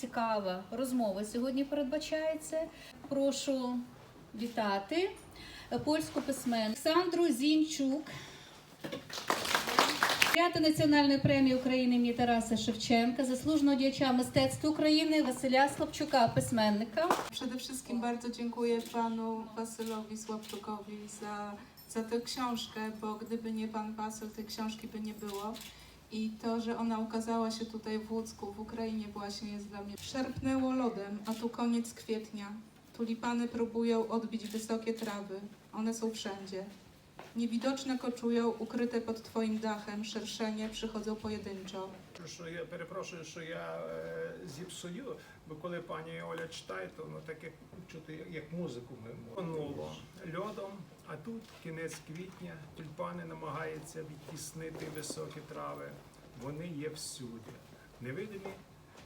Цікава розмова сьогодні передбачається. Прошу вітати польську письменницю Олександру Зінчук. П'ята національної премії України імені Тараса Шевченка, заслуженого діяча мистецтва України Василя Слабчука, письменника. Przede wszystkim bardzo dziękuję panu Wasylowi Sławczukowi za, za tę książkę, bo gdyby nie pan Wasyl, tej książki by nie było. I to, że ona ukazała się tutaj w Łódzku, w Ukrainie właśnie jest dla mnie. Szarpnęło lodem, a tu koniec kwietnia. Tulipany próbują odbić wysokie trawy. One są wszędzie. Niewidoczne koczują, ukryte pod twoim dachem, szerszenie przychodzą pojedynczo. Що я перепрошую, що я е, зіпсую, бо коли пані Оля читає, то ну так як чути як музику ми Понуло льодом, а тут кінець квітня, тюльпани намагаються відтіснити високі трави. Вони є всюди. Невидимі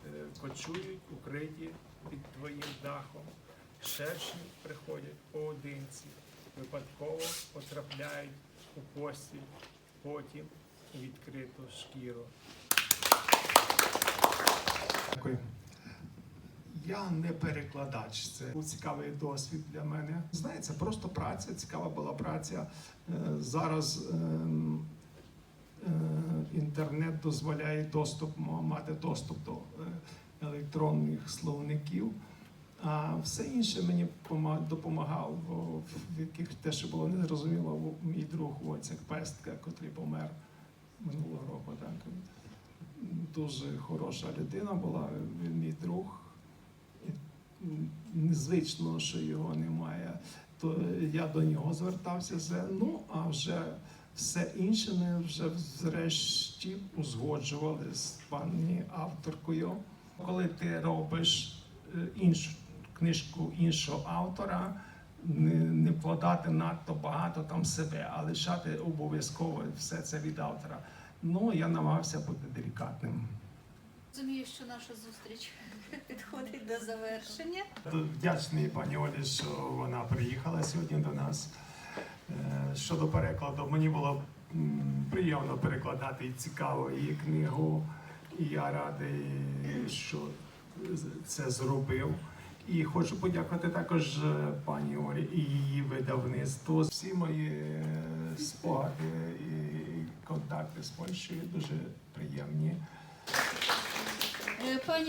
е, кочують, укриті під твоїм дахом. Шершні приходять поодинці, випадково потрапляють у постіль, потім у відкриту шкіру. Дякую. Я не перекладач. Це був цікавий досвід для мене. Знаєте, просто праця, цікава була праця. Е, Зараз ем, е, інтернет дозволяє доступ, мати доступ до е, електронних словників. А все інше мені допомагав, в- яких те, що було незрозуміло, мій друг Войцек Пестка, котрий помер минулого року. Так дуже хороша людина була, він мій друг. І, Незвично, що його немає. То я до нього звертався за ну, а вже все інше ми вже зрешті узгоджували з пані авторкою. Коли ти робиш е, іншу книжку іншого автора, не, не вкладати надто багато там себе, а лишати обов'язково все це від автора. Ну, я намагався бути делікатним. Розумію, що наша зустріч підходить до завершення. Вдячний пані Олі, що вона приїхала сьогодні до нас. Е, Щодо перекладу, мені було приємно перекладати і цікаво її книгу. І я радий, що це зробив. І хочу подякувати також е, пані Олі і її видавництво. Всі мої е, спогади і контакти з Польщею дуже приємні. Е, Пані